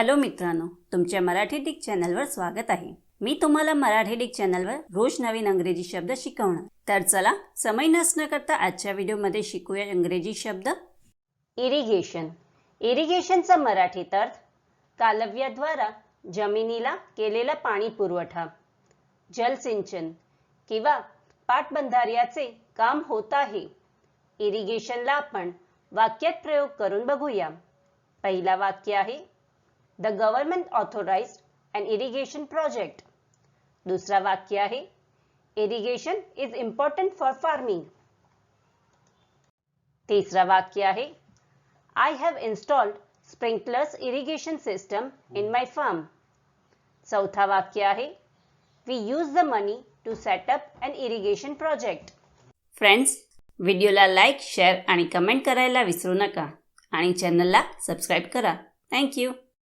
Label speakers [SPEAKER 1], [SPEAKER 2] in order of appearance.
[SPEAKER 1] Hello मित्रांनो तुमच्या Marathi Dick चॅनलवर स्वागत आहे. मी तुम्हाला मराठी डिक चॅनलवर रोज नवीन अंग्रेजी शब्द शिकवणार. तर चला समय नसणं करता आजच्या व्हिडिओमध्ये शिकूया इंग्रजी शब्द. इरिगेशन इरिगेशनचा मराठीत अर्थ कालव्याद्वारा जमिनीला केलेला पाणी पुरवठा जलसिंचन किंवा पाटबंधाऱ्याचे काम होत आहे. इरिगेशनला आपण वाक्यात प्रयोग करून बघूया. पहिला वाक्य आहे the government authorised and irrigation project दुसरा वाक्य आहे irrigation is important for farming तिसरा वाक्य आहे I have installed sprinklers irrigation system in my farm चौथा वाक्य आहे we use the money to set up an irrigation project friends व्हिडिओला लाईक शेअर आणि कमेंट करायला विसरू नका. आणि चॅनलला सबस्क्राईब करा. थँक्यू